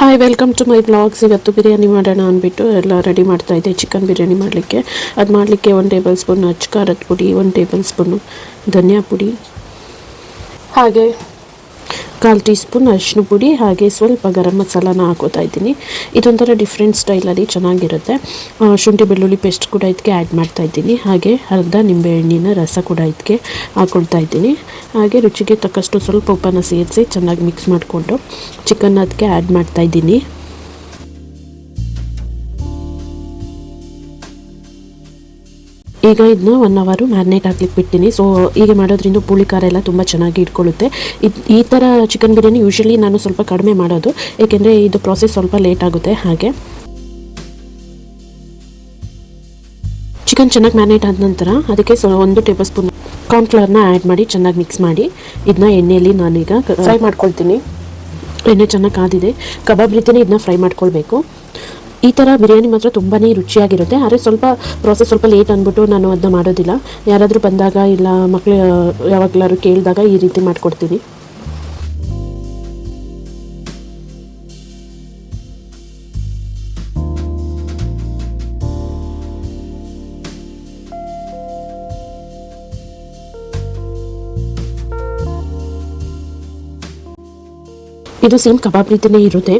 Hi welcome to my blogs ಇವತ್ತು ಬಿರಿಯಾನಿ ಮಾಡೋಣ ಅಂದ್ಬಿಟ್ಟು ಎಲ್ಲ ರೆಡಿ ಮಾಡ್ತಾ ಇದ್ದೆ. ಚಿಕನ್ ಬಿರಿಯಾನಿ ಮಾಡಲಿಕ್ಕೆ. ಅದು ಮಾಡಲಿಕ್ಕೆ ಒಂದು ಟೇಬಲ್ ಸ್ಪೂನ್ ಅಚ್ಚ ಖಾರದ ಪುಡಿ, ಒಂದು ಟೇಬಲ್ ಸ್ಪೂನು ಧನಿಯಾ ಪುಡಿ. ಹಾಗೆ ಕಾಲು ಟೀ ಸ್ಪೂನ್ ಅರಿಶಿನ ಪುಡಿ ಹಾಗೆ ಸ್ವಲ್ಪ ಗರಂ ಮಸಾಲಾನ ಹಾಕೋತಾ ಇದ್ದೀನಿ. ಇದೊಂಥರ ಡಿಫ್ರೆಂಟ್ ಸ್ಟೈಲಲ್ಲಿ ಚೆನ್ನಾಗಿರುತ್ತೆ. ಶುಂಠಿ ಬೆಳ್ಳುಳ್ಳಿ ಪೇಸ್ಟ್ ಕೂಡ ಇದಕ್ಕೆ ಆ್ಯಡ್ ಮಾಡ್ತಾ ಇದ್ದೀನಿ. ಹಾಗೆ ಅರ್ಧ ನಿಂಬೆಹಣ್ಣಿನ ರಸ ಕೂಡ ಇದಕ್ಕೆ ಹಾಕೊಳ್ತಾ ಇದ್ದೀನಿ. ಹಾಗೆ ರುಚಿಗೆ ತಕ್ಕಷ್ಟು ಸ್ವಲ್ಪ ಉಪ್ಪನ್ನು ಸೇರಿಸಿ ಚೆನ್ನಾಗಿ ಮಿಕ್ಸ್ ಮಾಡಿಕೊಂಡು ಚಿಕನ್ ಅದಕ್ಕೆ ಆ್ಯಡ್ ಮಾಡ್ತಾ ಇದ್ದೀನಿ. ಈಗ ಇದನ್ನ ಒನ್ ಅವರು ಮ್ಯಾರಿನೇಟ್ ಹಾಕ್ಲಿಕ್ಕೆ ಬಿಡ್ತೀನಿ ಸೊ ಹೀಗೆ ಮಾಡೋದ್ರಿಂದ ಪುಳಿ ಖಾರ ಎಲ್ಲ ತುಂಬ ಚೆನ್ನಾಗಿ ಇಟ್ಕೊಳ್ಳುತ್ತೆ. ಈ ಥರ ಚಿಕನ್ ಬಿರಿಯಾನಿ ಯೂಶಲಿ ನಾನು ಸ್ವಲ್ಪ ಕಡಿಮೆ ಮಾಡೋದು. ಏಕೆಂದರೆ ಇದು ಪ್ರಾಸೆಸ್ ಸ್ವಲ್ಪ ಲೇಟ್ ಆಗುತ್ತೆ ಹಾಗೆ. ಚಿಕನ್ ಚೆನ್ನಾಗಿ ಮ್ಯಾರಿನೇಟ್ ಆದ ನಂತರ ಅದಕ್ಕೆ ಒಂದು ಟೇಬಲ್ ಸ್ಪೂನ್ ಕಾರ್ನ್ಫ್ಲವರ್ನ ಆ್ಯಡ್ ಮಾಡಿ, ಚೆನ್ನಾಗಿ ಮಿಕ್ಸ್ ಮಾಡಿ. ಇದನ್ನ ಎಣ್ಣೆಯಲ್ಲಿ ನಾನೀಗ ಫ್ರೈ ಮಾಡ್ಕೊಳ್ತೀನಿ. ಎಣ್ಣೆ ಚೆನ್ನಾಗಿ ಕಾದಿದೆ. ಕಬಾಬ್ ರೀತಿಯೇ ಇದನ್ನ ಫ್ರೈ ಮಾಡ್ಕೊಳ್ಬೇಕು. ಈ ಥರ ಬಿರಿಯಾನಿ ಮಾತ್ರ ತುಂಬಾ ರುಚಿಯಾಗಿರುತ್ತೆ. ಆದರೆ ಸ್ವಲ್ಪ ಪ್ರಾಸೆಸ್ ಸ್ವಲ್ಪ ಲೇಟ್ ಅಂದ್ಬಿಟ್ಟು ನಾನು ಅದನ್ನ ಮಾಡೋದಿಲ್ಲ. ಯಾರಾದರೂ ಬಂದಾಗ ಇಲ್ಲ ಮಕ್ಕಳು ಯಾವಾಗಲಾದ್ರು ಕೇಳಿದಾಗ ಈ ರೀತಿ ಮಾಡಿಕೊಡ್ತೀನಿ. ಇದು ಸೇಮ್ ಕಬಾಬ್ ರೀತಿಯೇ ಇರುತ್ತೆ.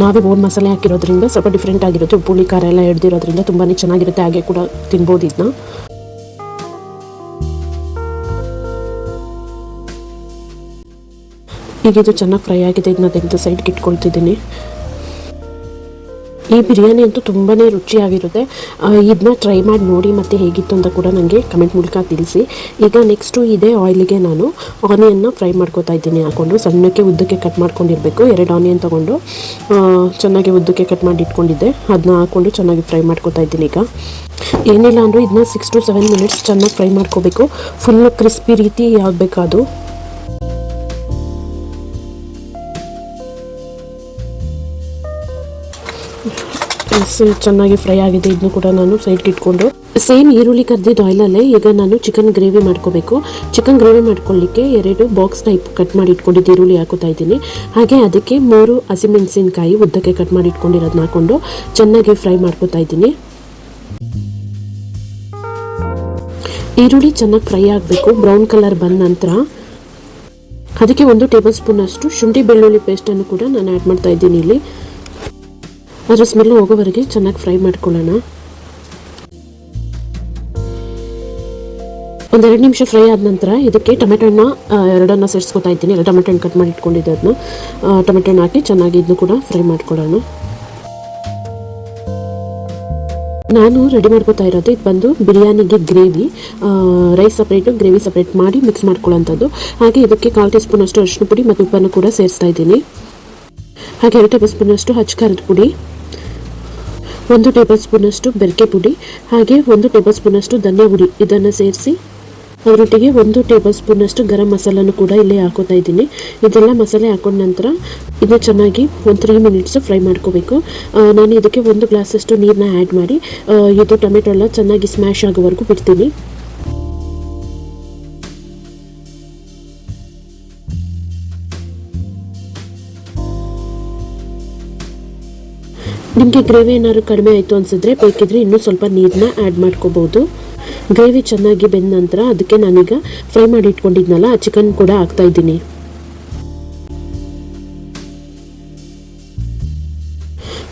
ನಾವೇ ಓನ್ ಮಸಾಲೆ ಹಾಕಿರೋದ್ರಿಂದ ಸ್ವಲ್ಪ ಡಿಫ್ರೆಂಟ್ ಆಗಿರುತ್ತೆ. ಪುಳಿ, ಖಾರ ಎಲ್ಲ ಹಿಡ್ದಿರೋದ್ರಿಂದ ತುಂಬಾ ಚೆನ್ನಾಗಿರುತ್ತೆ. ಹಾಗೆ ಕೂಡ ತಿನ್ಬೋದು ಇದನ್ನ ಈಗ ಇದು ಚೆನ್ನಾಗಿ ಫ್ರೈ ಆಗಿದೆ. ಇದನ್ನ ತೆಗೆದು ಸೈಡ್ಗೆ ಇಟ್ಕೊಳ್ತಿದ್ದೀನಿ. ಈ ಬಿರಿಯಾನಿ ಅಂತೂ ತುಂಬಾ ರುಚಿಯಾಗಿರುತ್ತೆ. ಇದನ್ನ ಟ್ರೈ ಮಾಡಿ ನೋಡಿ ಮತ್ತು ಹೇಗಿತ್ತು ಅಂತ ಕೂಡ ನನಗೆ ಕಮೆಂಟ್ ಮೂಲಕ ತಿಳಿಸಿ. ಈಗ ನೆಕ್ಸ್ಟು ಇದೇ ಆಯಿಲಿಗೆ ನಾನು ಆನಿಯನ್ನ ಫ್ರೈ ಮಾಡ್ಕೊತಾ ಇದ್ದೀನಿ ಹಾಕ್ಕೊಂಡು ಸಣ್ಣಕ್ಕೆ ಉದ್ದಕ್ಕೆ ಕಟ್ ಮಾಡ್ಕೊಂಡಿರಬೇಕು. ಎರಡು ಆನಿಯನ್ ತೊಗೊಂಡು ಚೆನ್ನಾಗಿ ಉದ್ದಕ್ಕೆ ಕಟ್ ಮಾಡಿ ಇಟ್ಕೊಂಡಿದ್ದೆ. ಅದನ್ನ ಹಾಕ್ಕೊಂಡು ಚೆನ್ನಾಗಿ ಫ್ರೈ ಮಾಡ್ಕೊತಾ ಇದ್ದೀನಿ ಈಗ. ಏನಿಲ್ಲ ಅಂದರೂ ಇದನ್ನ ಸಿಕ್ಸ್ ಟು ಸೆವೆನ್ ಮಿನಿಟ್ಸ್ ಚೆನ್ನಾಗಿ ಫ್ರೈ ಮಾಡ್ಕೋಬೇಕು. ಫುಲ್ ಕ್ರಿಸ್ಪಿ ರೀತಿ ಆಗಬೇಕದು ಎಸ್ ಚೆನ್ನಾಗಿ ಫ್ರೈ ಆಗಿದೆ ಇದನ್ನು ಕೂಡ ನಾನು ಸೈಡ್ಗೆ ಇಟ್ಕೊಂಡು. ಸೇಮ್ ಈರುಳ್ಳಿ ಕರ್ದಿದ್ದು ಆಯಿಲಲ್ಲೇ ಈಗ ನಾನು ಚಿಕನ್ ಗ್ರೇವಿ ಮಾಡ್ಕೋಬೇಕು. ಚಿಕನ್ ಗ್ರೇವಿ ಮಾಡ್ಕೊಳ್ಳಿಕ್ಕೆ ಎರಡು ಬಾಕ್ಸ್ ಟೈಪ್ ಕಟ್ ಮಾಡಿ ಇಟ್ಕೊಂಡಿದ್ದು ಈರುಳ್ಳಿ ಹಾಕೋತಾ ಇದ್ದೀನಿ. ಹಾಗೆ ಅದಕ್ಕೆ ಮೂರು ಹಸಿಮೆಣಸಿನಕಾಯಿ ಉದ್ದಕ್ಕೆ ಕಟ್ ಮಾಡಿ ಇಟ್ಕೊಂಡಿರೋದನ್ನ ಹಾಕೊಂಡು ಚೆನ್ನಾಗಿ ಫ್ರೈ ಮಾಡ್ಕೋತಾ ಇದ್ದೀನಿ. ಈರುಳ್ಳಿ ಚೆನ್ನಾಗಿ ಫ್ರೈ ಆಗಬೇಕು ಬ್ರೌನ್ ಕಲರ್ ಬಂದ ನಂತರ. ಅದಕ್ಕೆ ಒಂದು ಟೇಬಲ್ ಸ್ಪೂನ್ ಅಷ್ಟು ಶುಂಠಿ ಬೆಳ್ಳುಳ್ಳಿ ಪೇಸ್ಟನ್ನು ಕೂಡ ನಾನು ಆ್ಯಡ್ ಮಾಡ್ತಾ ಇದ್ದೀನಿ ಇಲ್ಲಿ. ಅದರ ಸ್ಮೆಲ್ ಹೋಗೋವರೆಗೆ ಚೆನ್ನಾಗಿ ಫ್ರೈ ಮಾಡ್ಕೊಳ್ಳೋಣ. ಒಂದೆರಡು ನಿಮಿಷ ಫ್ರೈ ಆದ ನಂತರ ಇದಕ್ಕೆ ಟೊಮೆಟೊ ಹಣ್ಣು ಎರಡನ್ನ ಸೇರಿಸ್ಕೊತಾ ಇದ್ದೀನಿ. ಎಲ್ಲ ಟೊಮೆಟೊ ಕಟ್ ಮಾಡಿ ಇಟ್ಕೊಂಡಿದ್ದೆ ಅದನ್ನ ಟೊಮೆಟೊನ ಹಾಕಿ ಚೆನ್ನಾಗಿ ಇದನ್ನು ಕೂಡ ಫ್ರೈ ಮಾಡ್ಕೊಳ್ಳೋಣ. ನಾನು ರೆಡಿ ಮಾಡ್ಕೊತಾ ಇರೋದು, ಇದು ಬಂದು ಬಿರಿಯಾನಿಗೆ gravy. Rice separate, gravy separate ಮಾಡಿ ಮಿಕ್ಸ್ ಮಾಡ್ಕೊಳ್ಳೋಂಥದ್ದು. ಹಾಗೆ ಇದಕ್ಕೆ ಕಾಲು ಟೀ ಸ್ಪೂನ್ ಅಷ್ಟು ಅರಿಶಿನ ಪುಡಿ ಮತ್ತು ಉಪ್ಪನ್ನು ಕೂಡ ಸೇರಿಸ್ತಾ ಇದ್ದೀನಿ. ಹಾಗೆ ಎರಡು ಟೇಬಲ್ ಸ್ಪೂನಷ್ಟು ಖಾರದ ಪುಡಿ, ಒಂದು ಟೇಬಲ್ ಸ್ಪೂನಷ್ಟು ಬೆರಕೆ ಪುಡಿ, ಹಾಗೆ ಒಂದು ಟೇಬಲ್ ಸ್ಪೂನಷ್ಟು ಧನ್ಯ ಪುಡಿ. ಇದನ್ನು ಸೇರಿಸಿ ಅದರೊಟ್ಟಿಗೆ ಒಂದು ಟೇಬಲ್ ಸ್ಪೂನಷ್ಟು ಗರಂ ಮಸಾಲನೂ ಕೂಡ ಇಲ್ಲಿ ಹಾಕೋತಾ ಇದ್ದೀನಿ. ಇದೆಲ್ಲ ಮಸಾಲೆ ಹಾಕೊಂಡ ನಂತರ ಇದನ್ನ ಚೆನ್ನಾಗಿ ಒಂದು ತ್ರೀ ಮಿನಿಟ್ಸ್ ಫ್ರೈ ಮಾಡ್ಕೋಬೇಕು. ನಾನು ಇದಕ್ಕೆ ಒಂದು ಗ್ಲಾಸಷ್ಟು ನೀರನ್ನ ಆ್ಯಡ್ ಮಾಡಿ ಇದು ಟೊಮೆಟೊ ಎಲ್ಲ ಚೆನ್ನಾಗಿ ಸ್ಮ್ಯಾಶ್ ಆಗೋವರೆಗೂ ಬಿಡ್ತೀನಿ. ನಿಮಗೆ ಗ್ರೇವಿ ಏನಾದ್ರು ಕಡಿಮೆ ಆಯಿತು ಅನಿಸಿದ್ರೆ ಬೇಕಿದ್ರೆ ಇನ್ನೂ ಸ್ವಲ್ಪ ನೀರನ್ನ ಆ್ಯಡ್ ಮಾಡ್ಕೋಬೋದು. ಗ್ರೇವಿ ಚೆನ್ನಾಗಿ ಬೆಂದ ನಂತರ ಅದಕ್ಕೆ ನಾನೀಗ ಫ್ರೈ ಮಾಡಿ ಇಟ್ಕೊಂಡಿದ್ನಲ್ಲ, ಆ ಚಿಕನ್ ಕೂಡ ಹಾಕ್ತಾ ಇದ್ದೀನಿ.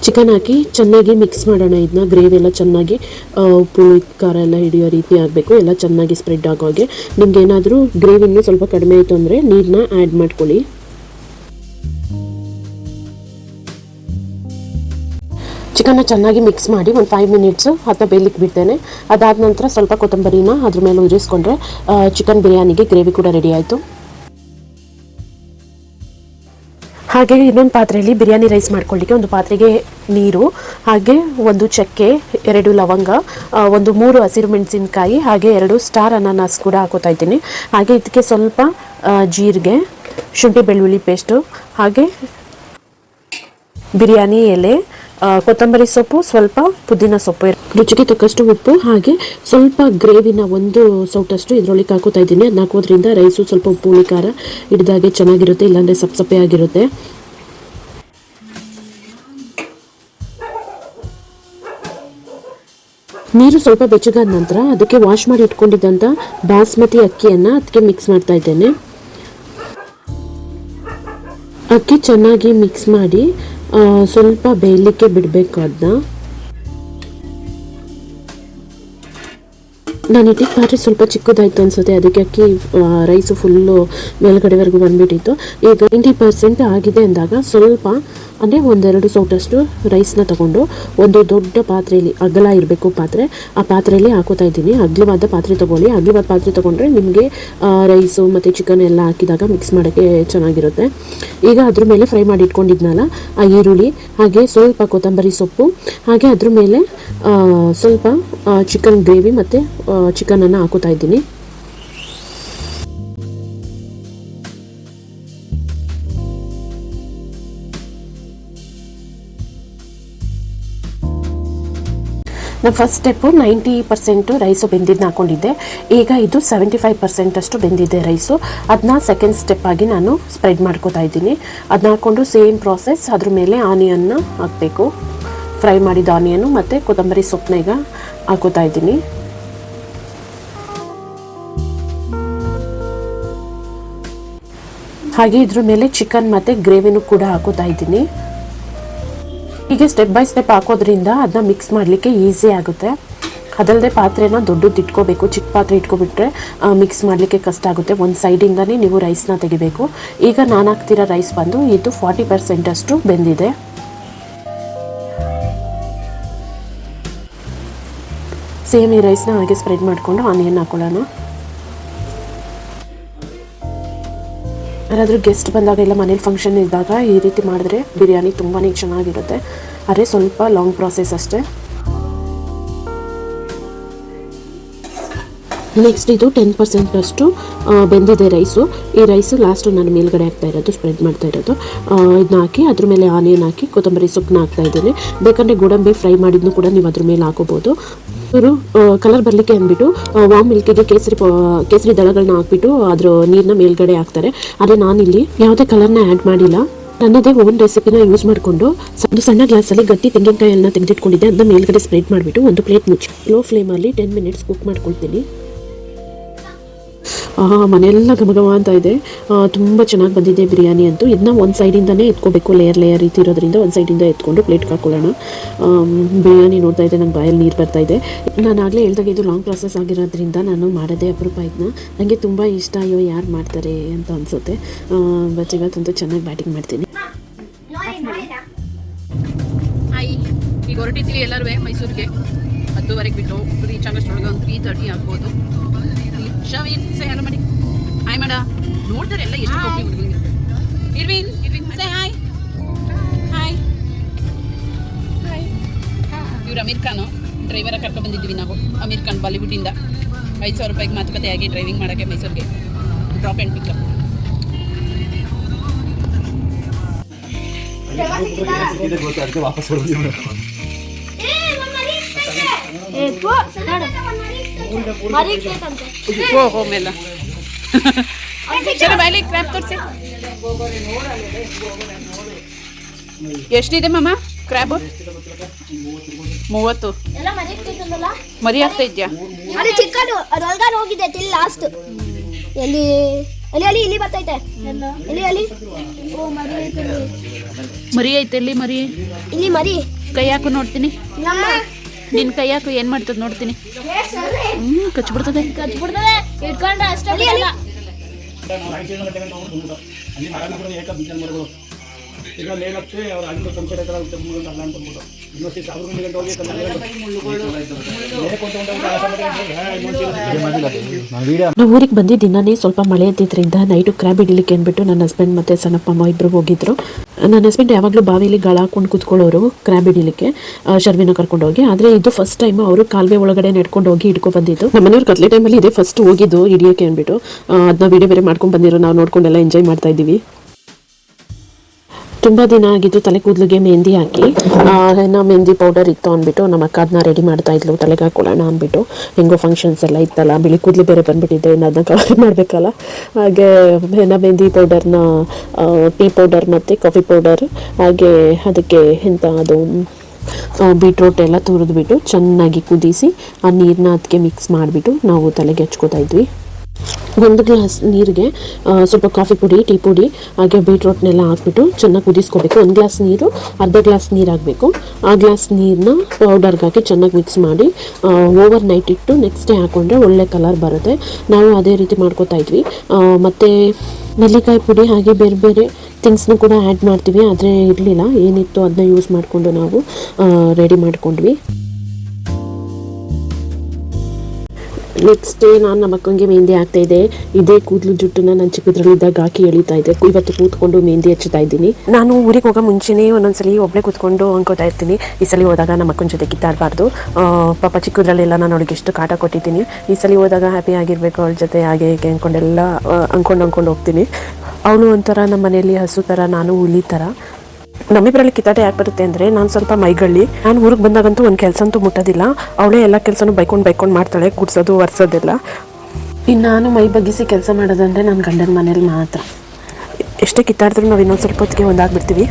ಚಿಕನ್ ಹಾಕಿ ಚೆನ್ನಾಗಿ ಮಿಕ್ಸ್ ಮಾಡೋಣ. ಇದನ್ನ ಗ್ರೇವಿ ಎಲ್ಲ ಚೆನ್ನಾಗಿ ಉಪ್ಪು, ಖಾರ ಎಲ್ಲ ಹಿಡಿಯೋ ರೀತಿ ಆಗಬೇಕು. ಎಲ್ಲ ಚೆನ್ನಾಗಿ ಸ್ಪ್ರೆಡ್ ಆಗೋ ಹಾಗೆ ನಿಮ್ಗೆ ಏನಾದರೂ ಗ್ರೇವಿನೂ ಸ್ವಲ್ಪ ಕಡಿಮೆ ಆಯಿತು ಅಂದರೆ ನೀರನ್ನ ಆ್ಯಡ್ ಮಾಡ್ಕೊಳ್ಳಿ. ಚಿಕನ್ನ ಚೆನ್ನಾಗಿ ಮಿಕ್ಸ್ ಮಾಡಿ ಒಂದು ಫೈವ್ ಮಿನಿಟ್ಸು ಅದನ್ನ ಬೇಯಲಿಕ್ಕೆ ಬಿಡ್ತೇನೆ. ಅದಾದ ನಂತರ ಸ್ವಲ್ಪ ಕೊತ್ತಂಬರಿನ ಅದ್ರ ಮೇಲೆ ಉರಿಸ್ಕೊಂಡ್ರೆ ಚಿಕನ್ ಬಿರಿಯಾನಿಗೆ ಗ್ರೇವಿ ಕೂಡ ರೆಡಿ ಆಯಿತು. ಹಾಗೆ ಇನ್ನೊಂದು ಪಾತ್ರೆಯಲ್ಲಿ ಬಿರಿಯಾನಿ ರೈಸ್ ಮಾಡ್ಕೊಳ್ಳಿಕ್ಕೆ ಒಂದು ಪಾತ್ರೆಗೆ ನೀರು, ಹಾಗೆ ಒಂದು ಚಕ್ಕೆ, ಎರಡು ಲವಂಗ ಒಂದು ಮೂರು ಹಸಿರು ಮೆಣಸಿನಕಾಯಿ, ಹಾಗೆ ಎರಡು ಸ್ಟಾರ್ ಅನಾನಸ್ ಕೂಡ ಹಾಕೋತಾ ಇದ್ದೀನಿ. ಹಾಗೆ ಇದಕ್ಕೆ ಸ್ವಲ್ಪ ಜೀರಿಗೆ, ಶುಂಠಿ ಬೆಳ್ಳುಳ್ಳಿ ಪೇಸ್ಟು ಹಾಗೆ ಬಿರಿಯಾನಿ ಎಲೆ ಕೊತ್ತಂಬರಿ ಸೊಪ್ಪು, ಸ್ವಲ್ಪ ಪುದೀನ ಸೊಪ್ಪು ರುಚಿಗೆ ತಕ್ಕಷ್ಟು ಉಪ್ಪು, ಹಾಗೆ ಸ್ವಲ್ಪ ಗ್ರೇವಿನ ಒಂದು ಸೌಟಷ್ಟು ಇದರೊಳಗೆ ಹಾಕೋತಾ ಇದ್ದೀನಿ. ಅದನ್ನ ಹಾಕೋದ್ರಿಂದ ರೈಸು ಸ್ವಲ್ಪ ಉಪ್ಪು, ಹುಳಿ, ಖಾರ ಹಿಡಿದಾಗೆ ಚೆನ್ನಾಗಿರುತ್ತೆ, ಇಲ್ಲಾಂದ್ರೆ ಸಪ್ ಸಪ್ಪೆ ಆಗಿರುತ್ತೆ. ನೀರು ಸ್ವಲ್ಪ ಬೆಚ್ಚಗಾದ ನಂತರ ಅದಕ್ಕೆ ವಾಶ್ ಮಾಡಿ ಇಟ್ಕೊಂಡಿದ್ದಂಥ ಬಾಸ್ಮತಿ ಅಕ್ಕಿಯನ್ನು ಅದಕ್ಕೆ ಮಿಕ್ಸ್ ಮಾಡ್ತಾ ಇದ್ದೇನೆ. ಅಕ್ಕಿ ಚೆನ್ನಾಗಿ ಮಿಕ್ಸ್ ಮಾಡಿ ಸ್ವಲ್ಪ ಬೇಯಲಿಕ್ಕೆ ಬಿಡಬೇಕು ಅದನ್ನ ನಾನು ಇಟ್ಟಿಗೆ ಪಾತ್ರೆ ಸ್ವಲ್ಪ ಚಿಕ್ಕದಾಯಿತು ಅನ್ಸುತ್ತೆ, ಅದಕ್ಕೆ ಅಕ್ಕಿ ರೈಸು ಫುಲ್ಲು ಮೇಲ್ಗಡೆವರೆಗೂ ಬಂದ್ಬಿಟ್ಟಿತ್ತು. ಈಗ ಟ್ವೆಂಟಿ ಪರ್ಸೆಂಟ್ ಆಗಿದೆ ಅಂದಾಗ ಸ್ವಲ್ಪ ಅಂದರೆ ಒಂದೆರಡು ಸೌಟಷ್ಟು ರೈಸ್ನ ತಗೊಂಡು ಒಂದು ದೊಡ್ಡ ಪಾತ್ರೆಯಲ್ಲಿ ಅಗಲ ಇರಬೇಕು ಪಾತ್ರೆ. ಆ ಪಾತ್ರೆಯಲ್ಲಿ ಹಾಕೋತಾ ಇದ್ದೀನಿ. ಅಗಲವಾದ ಪಾತ್ರೆ ತೊಗೊಳ್ಳಿ. ಅಗ್ಲವಾದ ಪಾತ್ರೆ ತೊಗೊಂಡ್ರೆ ನಿಮಗೆ ರೈಸು ಮತ್ತು ಚಿಕನ್ ಎಲ್ಲ ಹಾಕಿದಾಗ ಮಿಕ್ಸ್ ಮಾಡೋಕ್ಕೆ ಚೆನ್ನಾಗಿರುತ್ತೆ. ಈಗ ಅದ್ರ ಮೇಲೆ ಫ್ರೈ ಮಾಡಿ ಇಟ್ಕೊಂಡಿದ್ನಲ್ಲ, ಆ ಈರುಳ್ಳಿ, ಹಾಗೆ ಸ್ವಲ್ಪ ಕೊತ್ತಂಬರಿ ಸೊಪ್ಪು, ಹಾಗೆ ಅದ್ರ ಮೇಲೆ ಸ್ವಲ್ಪ ಚಿಕನ್ ಗ್ರೇವಿ ಮತ್ತು ಚಿಕನನ್ನು ಹಾಕೋತಾ ಇದ್ದೀನಿ. First step ninety percent rice ಬೆಂದಿದ್ದನ್ನ ಹಾಕೊಂಡಿದ್ದೆ. ಈಗ ಇದು ಸೆವೆಂಟಿ ಫೈವ್ ಪರ್ಸೆಂಟಷ್ಟು ಬೆಂದಿದೆ ರೈಸು ಅದನ್ನ ಸೆಕೆಂಡ್ ಸ್ಟೆಪ್ ಆಗಿ ನಾನು ಸ್ಪ್ರೆಡ್ ಮಾಡ್ಕೋತಾ ಇದ್ದೀನಿ. ಅದನ್ನ ಹಾಕ್ಕೊಂಡು ಸೇಮ್ ಪ್ರಾಸೆಸ್ ಅದ್ರ ಮೇಲೆ ಆನಿಯನ್ನ ಹಾಕಬೇಕು. ಫ್ರೈ ಮಾಡಿದ ಆನಿಯನ್ನು ಮತ್ತು ಕೊತ್ತಂಬರಿ ಸೊಪ್ಪನ್ನ ಈಗ ಹಾಕೋತಾ ಇದ್ದೀನಿ. ಹಾಗೆ ಇದ್ರ ಮೇಲೆ ಚಿಕನ್ ಮತ್ತು ಗ್ರೇವಿನೂ ಕೂಡ ಹಾಕೋತಾ ಇದ್ದೀನಿ. ಹೀಗೆ ಸ್ಟೆಪ್ ಬೈ ಸ್ಟೆಪ್ ಹಾಕೋದ್ರಿಂದ ಅದನ್ನ ಮಿಕ್ಸ್ ಮಾಡಲಿಕ್ಕೆ ಈಸಿ ಆಗುತ್ತೆ. ಅದಲ್ಲದೆ ಪಾತ್ರೆನ ದೊಡ್ಡದು ಇಟ್ಕೋಬೇಕು, ಚಿಕ್ಕ ಪಾತ್ರೆ ಇಟ್ಕೊಬಿಟ್ರೆ ಮಿಕ್ಸ್ ಮಾಡಲಿಕ್ಕೆ ಕಷ್ಟ ಆಗುತ್ತೆ. ಒಂದು ಸೈಡಿಂದನೇ ನೀವು ರೈಸ್ನ ತೆಗಿಬೇಕು. ಈಗ ನಾನು ಹಾಕ್ತಿರೋ ರೈಸ್ ಬಂದು ಇದು ಫಾರ್ಟಿ ಪರ್ಸೆಂಟಷ್ಟು ಬೆಂದಿದೆ. ಸೇಮ್ ಈ ರೈಸ್ನ ಹಾಗೆ ಸ್ಪ್ರೆಡ್ ಮಾಡಿಕೊಂಡು ಆನಿಯನ್ ಹಾಕೊಳ್ಳೋಣ. ಯಾರಾದರೂ ಗೆಸ್ಟ್ ಬಂದಾಗ ಇಲ್ಲ ಮನೇಲಿ ಫಂಕ್ಷನ್ ಇದ್ದಾಗ ಈ ರೀತಿ ಮಾಡಿದ್ರೆ ಬಿರಿಯಾನಿ ತುಂಬಾ ಚೆನ್ನಾಗಿರುತ್ತೆ. ಅದೇ ಸ್ವಲ್ಪ ಲಾಂಗ್ ಪ್ರಾಸೆಸ್ ಅಷ್ಟೇ. ನೆಕ್ಸ್ಟ್ ಇದು ಟೆನ್ ಪರ್ಸೆಂಟ್ ಅಷ್ಟು ಬೆಂದಿದೆ ರೈಸು ಈ ರೈಸು ಲಾಸ್ಟು ನಾನು ಮೇಲ್ಗಡೆ ಹಾಕ್ತಾ ಇರೋದು ಸ್ಪ್ರೆಡ್ ಮಾಡ್ತಾ ಇರೋದು. ಇದನ್ನ ಹಾಕಿ, ಅದ್ರ ಮೇಲೆ ಆನಿಯನ್ ಹಾಕಿ, ಕೊತ್ತಂಬರಿ ಸೊಪ್ಪನ್ನ ಹಾಕ್ತಾ ಇದ್ದೀನಿ. ಬೇಕಂದರೆ ಗೋಡಂಬಿ ಫ್ರೈ ಮಾಡಿದ್ನು ಕೂಡ ನೀವು ಅದ್ರ ಮೇಲೆ ಹಾಕೋಬೋದು. ಇವರು ಕಲರ್ ಬರಲಿಕ್ಕೆ ಅಂದ್ಬಿಟ್ಟು ವಾಮ್ ಮಿಲ್ಕಿಗೆ ಕೇಸರಿ ಕೇಸರಿ ದಳಗಳನ್ನ ಹಾಕ್ಬಿಟ್ಟು ಅದ್ರ ನೀರನ್ನ ಮೇಲ್ಗಡೆ ಹಾಕ್ತಾರೆ. ಆದರೆ ನಾನಿಲ್ಲಿ ಯಾವುದೇ ಕಲರ್ನ ಆ್ಯಡ್ ಮಾಡಿಲ್ಲ. ನನ್ನದೇ ಓನ್ ರೆಸಿಪಿನ ಯೂಸ್ ಮಾಡಿಕೊಂಡು ಒಂದು ಸಣ್ಣ ಗ್ಲಾಸಲ್ಲಿ ಗಟ್ಟಿ ತೆಂಗಿನಕಾಯಿಯನ್ನ ತೆಗೆದಿಟ್ಕೊಂಡಿದ್ದೆ. ಅದನ್ನ ಮೇಲ್ಗಡೆ ಸ್ಪ್ರೆಡ್ ಮಾಡಿಬಿಟ್ಟು ಒಂದು ಪ್ಲೇಟ್ ಮುಚ್ಚಿ. ಲೋ ಫ್ಲೇಮಲ್ಲಿ ಟೆನ್ ಮಿನಿಟ್ಸ್ ಕುಕ್ ಮಾಡ್ಕೊಳ್ತೀನಿ. ಮನೆಯೆಲ್ಲ ಘಮಘಮ ಅಂತ ಇದೆ. ತುಂಬ ಚೆನ್ನಾಗಿ ಬಂದಿದೆ ಬಿರಿಯಾನಿ ಅಂತೂ. ಇದನ್ನ ಒಂದು ಸೈಡಿಂದನೇ ಎತ್ಕೋಬೇಕು ಲೇಯರ್ ಲೇಯರ್ ರೀತಿ ಇರೋದ್ರಿಂದ ಒಂದು ಸೈಡಿಂದ ಎತ್ಕೊಂಡು ಪ್ಲೇಟ್ ಹಾಕೊಳ್ಳೋಣ. ಬಿರಿಯಾನಿ ನೋಡ್ತಾ ಇದ್ದೆ, ನಂಗೆ ಬಾಯಲ್ಲಿ ನೀರು ಬರ್ತಾ ಇದೆ. ನಾನು ಆಗಲೇ ಹೇಳ್ದಾಗ ಇದು ಲಾಂಗ್ ಪ್ರಾಸೆಸ್ ಆಗಿರೋದ್ರಿಂದ ನಾನು ಮಾಡೋದೇ ಅಪರೂಪ ಇದನ್ನ ನನಗೆ ತುಂಬ ಇಷ್ಟ, ಅಯ್ಯೋ ಯಾರು ಮಾಡ್ತಾರೆ ಅಂತ ಅನಿಸುತ್ತೆ. ಬಟ್ ಇವತ್ತಂತೂ ಚೆನ್ನಾಗಿ ಬ್ಯಾಟಿಂಗ್ ಮಾಡ್ತೀನಿ. ಈಗ ಹೊರಟಿದ್ದೀವಿ ಎಲ್ಲರೂ ಮೈಸೂರಿಗೆ. ಹತ್ತುವರೆಗೆ ಬಿಟ್ಟು ರೀಚ್ ಆಗೋಷ್ಟೊಳಗೆ ಒಂದು ತ್ರೀ ತರ್ಟಿ ಆಗ್ಬೋದು. ಶವೀನ್ ಸೇ ಹಲೋ ಮಾಡಿ ಹಾಯ್ ಮಾಡ ನೋಡ್ತಾರೆ ಎಲ್ಲ ಎಷ್ಟು ಕಾಫಿ ಹುಡುಗನಿಗೆ Irvin Irvin say hi hi hi ಇವ್ರು ಅಮೀರ್ ಖಾನು ಡ್ರೈವರ ಕರ್ಕೊಂಡು ಬಂದಿದ್ವಿ ನಾವು. ಅಮೀರ್ ಖಾನ್ ಬಾಲಿವುಡ್ಡಿಂದ ಐದು ಸಾವಿರ ರೂಪಾಯಿಗೆ ಮಾತುಕತೆ ಆಗಿ ಡ್ರೈವಿಂಗ್ ಮಾಡೋಕ್ಕೆ ಮೈಸೂರಿಗೆ ಡ್ರಾಪ್ ಆ್ಯಂಡ್ ಪಿಕಪ್ ವಾಪಸ್ ಓ ಹೋ ಮೇಲ. ಬಾಯ್ಲಿ ಕ್ರ್ಯಾಪ್ ತೋರಿಸಿ. ಎಷ್ಟಿದೆ ಮಾಮ ಕ್ರ್ಯಾಬ್ ಮೂವತ್ತು. ಮರಿ ಆಗ್ತಾ ಇದೆಯಾ? ಅದು ಚಿಕ್ಕದು ಅದ್ರೊಳಗಡೆ ಹೋಗಿದೆ ತಿಲ್ ಲಾಸ್ಟ್ ಎಲ್ಲಿ ಅಲ್ಲಿ ಅಲ್ಲಿ ಇಲ್ಲಿ ಬರ್ತೈತೆ? ಎಲ್ಲಿ ಅಲ್ಲಿ ಓ ಮರಿ ಐತೆ ಇಲ್ಲಿ. ಮರಿ ಐತೆ ಎಲ್ಲಿ ಮರಿ. ಇಲ್ಲಿ ಮರಿ. ಕೈ ಹಾಕು ನೋಡ್ತೀನಿ. ನಿನ್ನ ಕೈ ಹಾಕು ಏನು ಮಾಡ್ತದೆ ನೋಡ್ತೀನಿ. ಹ್ಞೂ ಕಚ್ಬಿಡ್ತದೆ ಕಚ್ಬಿಡ್ತದೆ ಇಟ್ಕೊಂಡ್ರೆ ಅಷ್ಟೇ ಈಗ ಮೇಲಕ್ಕೆ ಅವ್ರು ಆಗಿರೋ ಸಂಚರ ಹತ್ರ ಅಂತ ಮೂರು ಅಲ್ಲ ಅಂತ ಅಂದ್ಬಿಟ್ಟು ಇನ್ನೊಂದು ಸಾವಿರ ಗಂಟೆ ಗಂಟೆ ಹೋಗಿ ನಾವು ಊರಿಗೆ ಬಂದು ದಿನನೇ ಸ್ವಲ್ಪ ಮಳೆ ಇದ್ದಿದ್ರಿಂದ ನೈಟು ಕ್ರ್ಯಾಬ್ ಹಿಡಿಲಿಕ್ಕೆ ಅಂದ್ಬಿಟ್ಟು ನನ್ನ ಹಸ್ಬೆಂಡ್ ಮತ್ತು ಸಣ್ಣಪ್ಪ ಅಮ್ಮ ಇಬ್ಬರು ಹೋಗಿದ್ರು. ನನ್ನ ಹಸ್ಬೆಂಡ್ ಯಾವಾಗಲೂ ಬಾವಿಲಿ ಗಳ ಹಾಕೊಂಡು ಕೂತ್ಕೊಳ್ಳೋರು ಕ್ರ್ಯಾಬ್ ಹಿಡಿಲಿಕ್ಕೆ ಶರ್ವಿನ ಕರ್ಕೊಂಡು ಹೋಗಿ. ಆದರೆ ಇದು ಫಸ್ಟ್ ಟೈಮ್ ಅವರು ಕಾಲುವೆ ಒಳಗಡೆ ನೆಡ್ಕೊಂಡು ಹೋಗಿ ಹಿಡ್ಕೊ ಬಂದಿದ್ದು. ನಮ್ಮ ಮನೆಯವ್ರ ಕತ್ಲೆ ಟೈಮಲ್ಲಿ ಇದೆ ಫಸ್ಟ್ ಹೋಗಿದ್ದು ಹಿಡಿಯೋಕೆ ಅಂದ್ಬಿಟ್ಟು. ಅದನ್ನ ವಿಡಿಯೋ ಬೇರೆ ಮಾಡ್ಕೊಂಡು ಬಂದಿರೋ, ನಾವು ನೋಡ್ಕೊಂಡೆಲ್ಲ ಎಂಜಾಯ್ ಮಾಡ್ತಾ ಇದ್ದೀವಿ. ತುಂಬ ದಿನ ಆಗಿದ್ದು ತಲೆ ಕೂದಲಿಗೆ ಮೆಹಂದಿ ಹಾಕಿ ಹೆನ್ನ ಮೆಹಂದಿ ಪೌಡರ್ ಇತ್ತು ಅಂದ್ಬಿಟ್ಟು ನಮ್ಮ ಅಕ್ಕ ಅದನ್ನ ರೆಡಿ ಮಾಡ್ತಾ ಇದ್ಲು, ತಲೆಗೆ ಹಾಕೊಳ್ಳೋಣ ಅಂದ್ಬಿಟ್ಟು. ಹೆಂಗೋ ಫಂಕ್ಷನ್ಸ್ ಎಲ್ಲ ಇತ್ತಲ್ಲ, ಬಿಳಿ ಕೂದಲು ಬೇರೆ ಬಂದ್ಬಿಟ್ಟಿದೆ, ಇನ್ನು ಅದನ್ನ ಕವರ್ ಮಾಡಬೇಕಲ್ಲ. ಹಾಗೆ ಏನೋ ಮೆಹಂದಿ ಪೌಡರ್ನ ಟೀ ಪೌಡರ್ ಮತ್ತು ಕಾಫಿ ಪೌಡರ್ ಹಾಗೆ ಅದಕ್ಕೆ ಎಂಥ ಅದು ಬೀಟ್ರೋಟ್ ಎಲ್ಲ ತುರಿದ್ಬಿಟ್ಟು ಚೆನ್ನಾಗಿ ಕುದಿಸಿ, ಆ ನೀರನ್ನ ಅದಕ್ಕೆ ಮಿಕ್ಸ್ ಮಾಡಿಬಿಟ್ಟು ನಾವು ತಲೆಗೆ ಹಚ್ಕೋತಾ ಇದ್ವಿ. ಒಂದು ಗ್ಲಾಸ್ ನೀರಿಗೆ ಸ್ವಲ್ಪ ಕಾಫಿ ಪುಡಿ, ಟೀ ಪುಡಿ, ಹಾಗೆ ಬೀಟ್ರೋಟ್ನೆಲ್ಲ ಹಾಕ್ಬಿಟ್ಟು ಚೆನ್ನಾಗಿ ಕುದಿಸ್ಕೋಬೇಕು. ಒಂದು ಗ್ಲಾಸ್ ನೀರು, ಅರ್ಧ ಗ್ಲಾಸ್ ನೀರು ಆ ಗ್ಲಾಸ್ ನೀರನ್ನ ಪೌಡರ್ಗೆ ಹಾಕಿ ಚೆನ್ನಾಗಿ ಮಿಕ್ಸ್ ಮಾಡಿ ಓವರ್ ನೈಟ್ ಇಟ್ಟು ನೆಕ್ಸ್ಟ್ ಡೇ ಹಾಕೊಂಡ್ರೆ ಒಳ್ಳೆ ಕಲರ್ ಬರುತ್ತೆ. ನಾವು ಅದೇ ರೀತಿ ಮಾಡ್ಕೋತಾ ಇದ್ವಿ. ಮತ್ತೆ ನೆಲ್ಲಿಕಾಯಿ ಪುಡಿ ಹಾಗೆ ಬೇರೆ ಬೇರೆ ಥಿಂಗ್ಸ್ನು ಕೂಡ ಆ್ಯಡ್ ಮಾಡ್ತೀವಿ, ಆದರೆ ಇರಲಿಲ್ಲ. ಏನಿತ್ತು ಅದನ್ನ ಯೂಸ್ ಮಾಡಿಕೊಂಡು ನಾವು ರೆಡಿ ಮಾಡ್ಕೊಂಡ್ವಿ. ನೆಕ್ಸ್ಟ್ ಡೇ ನಾನು ನಮ್ಮ ಅಕ್ಕಂಗೆ ಮೆಹಂದಿ ಹಾಕ್ತಾ ಇದ್ದೆ. ಇದೇ ಕೂದಲು ಜುಟ್ಟನ್ನ ನಾನು ಚಿಕ್ಕದ್ರಲ್ಲಿದ್ದಾಗ ಹಾಕಿ ಎಳಿತಾ ಇದ್ದೆ. ಇವತ್ತು ಕೂತ್ಕೊಂಡು ಮೆಹಂದಿ ಹಚ್ಚುತ್ತಾ ಇದ್ದೀನಿ. ನಾನು ಊರಿಗೆ ಹೋಗೋ ಮುಂಚೆನೇ ಒಂದೊಂದ್ಸಲಿ ಒಬ್ಬಳೇ ಕೂತ್ಕೊಂಡು ಅನ್ಕೋತಾ ಇರ್ತೀನಿ. ಈ ಸಲ ಹೋದಾಗ ನಮ್ಮ ಅಕ್ಕನ ಜೊತೆ ಕಿತ್ತಾಡಬಾರ್ದು. ಪಾಪ ಚಿಕ್ಕದ್ರಲ್ಲೆಲ್ಲ ನಾನು ಅವಳಿಗೆ ಎಷ್ಟು ಕಾಟ ಕೊಟ್ಟಿದ್ದೀನಿ. ಈ ಸಲ ಹೋದಾಗ ಹ್ಯಾಪಿ ಆಗಿರಬೇಕು ಅವಳ ಜೊತೆ ಹಾಗೆ ಹೇಗೆ ಅಂದ್ಕೊಂಡೆಲ್ಲ ಅಂದ್ಕೊಂಡು ಅಂದ್ಕೊಂಡು ಹೋಗ್ತೀನಿ. ಅವಳು ಒಂಥರ ನಮ್ಮ ಮನೆಯಲ್ಲಿ ಹಸು ಥರ ನಾನು ಹುಲಿ ಥರ ನಮ್ಮಿಬ್ಬರಲ್ಲಿ ಕಿತ್ತಾಟೆ ಯಾಕೆ ಬರುತ್ತೆ ಅಂದರೆ ನಾನು ಸ್ವಲ್ಪ ಮೈಗಳ್ಳಿ. ನಾನು ಊರಿಗೆ ಬಂದಾಗಂತೂ ಒಂದು ಕೆಲಸ ಅಂತೂ ಮುಟ್ಟೋದಿಲ್ಲ. ಅವಳೇ ಎಲ್ಲ ಕೆಲಸನೂ ಬೈಕೊಂಡು ಬೈಕೊಂಡು ಮಾಡ್ತಾಳೆ, ಗುಡ್ಸೋದು, ಒರೆಸೋದೆಲ್ಲ. ಇನ್ನು ನಾನು ಮೈ ಬಗ್ಗಿಸಿ ಕೆಲಸ ಮಾಡೋದಂದರೆ ನನ್ನ ಗಂಡನ ಮನೇಲಿ ಮಾತ್ರ. ಎಷ್ಟೇ ಕಿತ್ತಾಡಿದ್ರೂ ನಾವು ಇನ್ನೊಂದು ಸ್ವಲ್ಪ ಹೊತ್ತಿಗೆ ಒಂದಾಗ್ಬಿಡ್ತೀವಿ.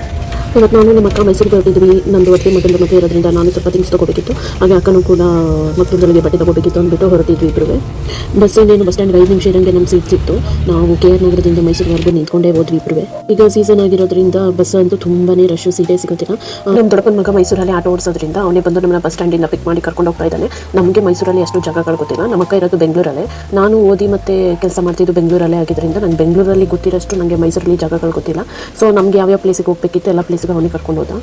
ಇವತ್ತು ನಾನು ನಮ್ಮ ಅಕ್ಕ ಮೈಸೂರಿಗೆ ಹೊರಟಿದ್ವಿ. ನಂದು ಒಟ್ಟಿಗೆ ಮೊದಲು ಮದುವೆ ಇರೋದ್ರಿಂದ ನಾನು ಸ್ವಲ್ಪ ತಿಂಗ್ಸ್ ತೊಗೋಬೇಕಿತ್ತು. ಹಾಗೆ ಅಕ್ಕನೂ ಕೂಡ ಮಕ್ಕಳಿಗೆ ಬಟ್ಟೆ ತೊಗೋಬೇಕಿತ್ತು ಅಂದ್ಬಿಟ್ಟು ಹೊರಟಿದ್ವಿ ಇಬ್ಬರು ಬಸ್ ಇನ್ನೇನು ಬಸ್ ಸ್ಟ್ಯಾಂಡ್ ಐದು ನಿಮಿಷ ಇರಂಗೆ ನಮ್ಮ ಸೀಟ್ ಸಿಕ್ತು. ನಾವು ಕೆ ಆರ್ ನಗರದಿಂದ ಮೈಸೂರಿವರೆಗೂ ನಿಂತ್ಕೊಂಡೇ ಹೋದ್ವಿ ಇಬ್ಬರು ಈಗ ಸೀಸನ್ ಆಗಿರೋದ್ರಿಂದ ಬಸ್ ಅಂತೂ ತುಂಬಾನೇ ರಶ್ ಸೀಟೇ ಸಿಗುತ್ತಿಲ್ಲ ನಮ್ಮ ದೊಡ್ಡಪ್ಪನ ಮಗ ಮೈಸೂರಲ್ಲಿ ಆಟೋ ಓಡಿಸೋದ್ರಿಂದ ಅವನೇ ಬಂದು ನಮ್ಮನ್ನ ಬಸ್ ಸ್ಟ್ಯಾಂಡಿಂದ ಪಿಕ್ ಮಾಡಿ ಕರ್ಕೊಂಡು ಹೋಗ್ತಾ ಇದ್ದಾನೆ. ನಮಗೆ ಮೈಸೂರಲ್ಲಿ ಅಷ್ಟು ಜಾಗಗಳು ಗೊತ್ತಿಲ್ಲ. ನಮ್ಮ ಅಕ್ಕ ಇರೋದು ಬೆಂಗಳೂರಲ್ಲೇ. ನಾನು ಓದಿ ಮತ್ತೆ ಕೆಲಸ ಮಾಡ್ತಿದ್ದು ಬೆಂಗಳೂರಲ್ಲೇ ಆಗಿದ್ದರಿಂದ ನಾನು ಬೆಂಗಳೂರಲ್ಲಿ ಗೊತ್ತಿರೋಷ್ಟು ನನಗೆ ಮೈಸೂರಲ್ಲಿ ಜಾಗಗಳು ಗೊತ್ತಿಲ್ಲ. ಸೊ ನಮಗೆ ಯಾವ್ಯಾವ ಪ್ಲೇಸಿಗೆ ಹೋಗ್ಬೇಕಿತ್ತು ಎಲ್ಲ ಪ್ಲೇಸ್ಗೆ ಅವನಿಗೆ ಕರ್ಕೊಂಡು ಹೋದ?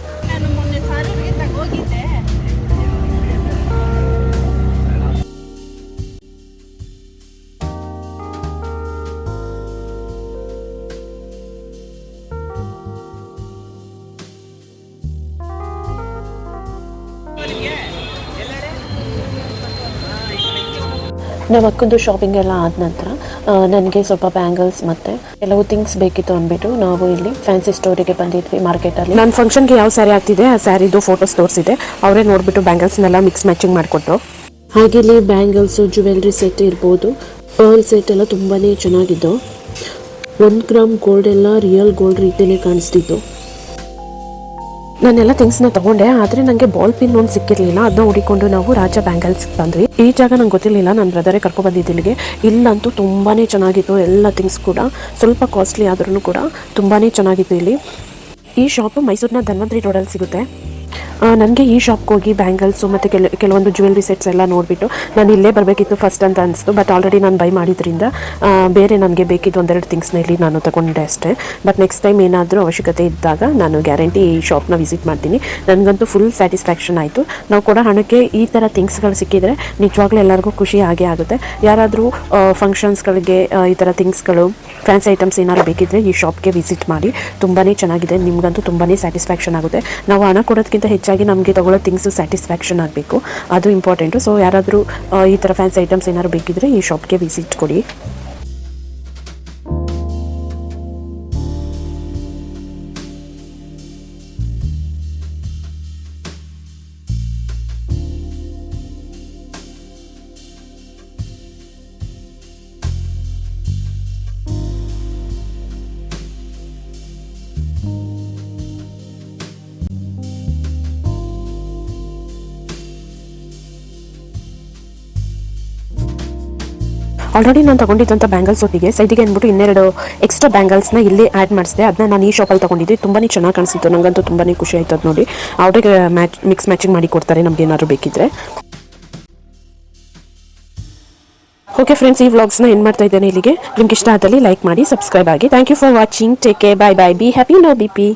ನಮ್ಮ ಅಕ್ಕಂದು ಶಾಪಿಂಗ್ ಎಲ್ಲ ಆದ ನಂತರ ನನಗೆ ಸ್ವಲ್ಪ ಬ್ಯಾಂಗಲ್ಸ್ ಮತ್ತೆ ಕೆಲವು ಥಿಂಗ್ಸ್ ಬೇಕಿತ್ತು ಅಂದ್ಬಿಟ್ಟು ನಾವು ಇಲ್ಲಿ ಫ್ಯಾನ್ಸಿ ಸ್ಟೋರಿಗೆ ಬಂದಿದ್ವಿ ಮಾರ್ಕೆಟಲ್ಲಿ ನನ್ನ ಫಂಕ್ಷನ್ಗೆ ಯಾವ ಸ್ಯಾರಿ ಆಗ್ತಿದೆ ಆ ಸ್ಯಾರಿದು ಫೋಟೋಸ್ ತೋರಿಸಿದೆ ಅವರೇ ನೋಡಿಬಿಟ್ಟು ಬ್ಯಾಂಗಲ್ಸ್ನೆಲ್ಲ ಮಿಕ್ಸ್ ಮ್ಯಾಚಿಂಗ್ ಮಾಡಿಕೊಟ್ರು. ಹಾಗೆ ಇಲ್ಲಿ ಬ್ಯಾಂಗಲ್ಸು ಜುವೆಲ್ರಿ ಸೆಟ್ ಇರ್ಬೋದು. ಪರ್ಲ್ ಸೆಟ್ ಎಲ್ಲ ತುಂಬಾ ಚೆನ್ನಾಗಿದ್ದು ಒಂದು ಗ್ರಾಮ್ ಗೋಲ್ಡ್ ಎಲ್ಲ ರಿಯಲ್ ಗೋಲ್ಡ್ ರೀತಿಯೇ ಕಾಣಿಸ್ತಿತ್ತು. ನಾನೆಲ್ಲ ಥಿಂಗ್ಸ್ನ ತಗೊಂಡೆ, ಆದರೆ ನನಗೆ ಬಾಲ್ ಪಿನ್ ಒಂದು ಸಿಕ್ಕಿರಲಿಲ್ಲ. ಅದನ್ನ ಹುಡಿಕೊಂಡು ನಾವು ರಾಜ ಬ್ಯಾಂಗಲ್ಸ್ ಬಂದ್ವಿ. ಈ ಜಾಗ ನಂಗೆ ಗೊತ್ತಿರಲಿಲ್ಲ ನನ್ನ ಬ್ರದರೇ ಕರ್ಕೊ ಬಂದಿದ್ದ ಇಲ್ಲಿಗೆ. ಇಲ್ಲಂತೂ ತುಂಬಾನೇ ಚೆನ್ನಾಗಿತ್ತು ಎಲ್ಲ ಥಿಂಗ್ಸ್ ಕೂಡ. ಸ್ವಲ್ಪ ಕಾಸ್ಟ್ಲಿ ಆದ್ರೂ ಕೂಡ ತುಂಬಾ ಚೆನ್ನಾಗಿತ್ತು ಇಲ್ಲಿ. ಈ ಶಾಪು ಮೈಸೂರಿನ ಧನ್ವಂತ್ರಿ ರೋಡಲ್ಲಿ ಸಿಗುತ್ತೆ. ನನಗೆ ಈ ಶಾಪ್ಗೆ ಹೋಗಿ ಬ್ಯಾಂಗಲ್ಸು ಮತ್ತು ಕೆಲ, ಕೆಲವೊಂದು ಜ್ಯುವೆಲ್ರಿ ಸೆಟ್ಸ್ ಎಲ್ಲ ನೋಡಿಬಿಟ್ಟು ನಾನು ಇಲ್ಲೇ ಬರಬೇಕಿತ್ತು ಫಸ್ಟ್ ಅಂತ ಅನಿಸ್ತು ಬಟ್ ಆಲ್ರೆಡಿ ನಾನು ಬೈ ಮಾಡಿದ್ರಿಂದ ಬೇರೆ ನನಗೆ ಬೇಕಿದ್ದು ಒಂದೆರಡು ಥಿಂಗ್ಸ್ನ ಇಲ್ಲಿ ನಾನು ತಗೊಂಡೆ ಅಷ್ಟೇ. ಬಟ್ ನೆಕ್ಸ್ಟ್ ಟೈಮ್ ಏನಾದರೂ ಅವಶ್ಯಕತೆ ಇದ್ದಾಗ ನಾನು ಗ್ಯಾರಂಟಿ ಈ ಶಾಪ್ನ ವಿಸಿಟ್ ಮಾಡ್ತೀನಿ. ನನಗಂತೂ ಫುಲ್ ಸ್ಯಾಟಿಸ್ಫ್ಯಾಕ್ಷನ್ ಆಯಿತು. ನಾವು ಕೊಡೋ ಹಣಕ್ಕೆ ಈ ಥರ ಥಿಂಗ್ಸ್ಗಳು ಸಿಕ್ಕಿದರೆ ನಿಜವಾಗ್ಲೂ ಎಲ್ಲರಿಗೂ ಖುಷಿ ಆಗೇ ಆಗುತ್ತೆ. ಯಾರಾದರೂ ಫಂಕ್ಷನ್ಸ್ಗಳಿಗೆ ಈ ಥರ ಥಿಂಗ್ಸ್ಗಳು ಫ್ಯಾನ್ಸಿ ಐಟಮ್ಸ್ ಏನಾದ್ರು ಬೇಕಿದ್ರೆ ಈ ಶಾಪ್ಗೆ ವಿಸಿಟ್ ಮಾಡಿ. ತುಂಬಾ ಚೆನ್ನಾಗಿದೆ. ನಿಮಗಂತೂ ತುಂಬಾ ಸ್ಯಾಟಿಸ್ಫ್ಯಾಕ್ಷನ್ ಆಗುತ್ತೆ. ನಾವು ಹಣ ಕೊಡೋದಕ್ಕಿಂತ ಹೆಚ್ಚಾಗಿ ನಮಗೆ ತಗೊಳ್ಳೋ ಥಿಂಗ್ಸು ಸ್ಯಾಟಿಸ್ಫ್ಯಾಕ್ಷನ್ ಆಗಬೇಕು. ಅದು ಇಂಪಾರ್ಟೆಂಟು ಸೊ ಯಾರಾದರೂ ಈ ಥರ ಫ್ಯಾನ್ಸಿ ಐಟಮ್ಸ್ ಏನಾದ್ರು ಬೇಕಿದ್ರೆ ಈ ಶಾಪ್ಗೆ ವಿಸಿಟ್ ಕೊಡಿ. ಆಲ್ರೆಡಿ ನಾನು ತಗೊಂಡಿದ್ದಂಥ ಬ್ಯಾಂಗಲ್ಸ್ ಒಟ್ಟಿಗೆ. ಸೈಡಿಗೆ ಅಂದ್ಬಿಟ್ಟು ಇನ್ನೆರಡು ಎಕ್ಸ್ಟ್ರಾ ಬ್ಯಾಂಗಲ್ಸ್ನ ಇಲ್ಲಿ ಆ್ಯಡ್ ಮಾಡಿಸಿದೆ. ಅದನ್ನ ನಾನು ಈ ಶಾಪಲ್ಲಿ ತೊಗೊಂಡಿದ್ದೆ. ತುಂಬಾ ಚೆನ್ನಾಗಿ ಕಾಣಿಸಿತ್ತು. ನನಗಂತೂ ತುಂಬಾ ಖುಷಿ ಆಯ್ತು ನೋಡಿ ಅವ್ರಿಗೆ ಮ್ಯಾಚ್ ಮಿಕ್ಸ್ ಮ್ಯಾಚಿಂಗ್ ಮಾಡಿ ಕೊಡ್ತಾರೆ. ನಮ್ಗೆ ಏನಾದ್ರು ಬೇಕಿದ್ರೆ. ಓಕೆ ಫ್ರೆಂಡ್ಸ್ ಈ ವ್ಲಾಗ್ಸ್ನ ಏನು ಮಾಡ್ತಾ ಇದ್ದೇನೆ ಇಲ್ಲಿಗೆ. ನಿಮ್ಗೆ ಇಷ್ಟ ಆದಲ್ಲಿ ಲೈಕ್ ಮಾಡಿ ಸಬ್ಸ್ಕ್ರೈಬ್ ಆಗಿ. Thank you for watching take care bye bye be happy no B P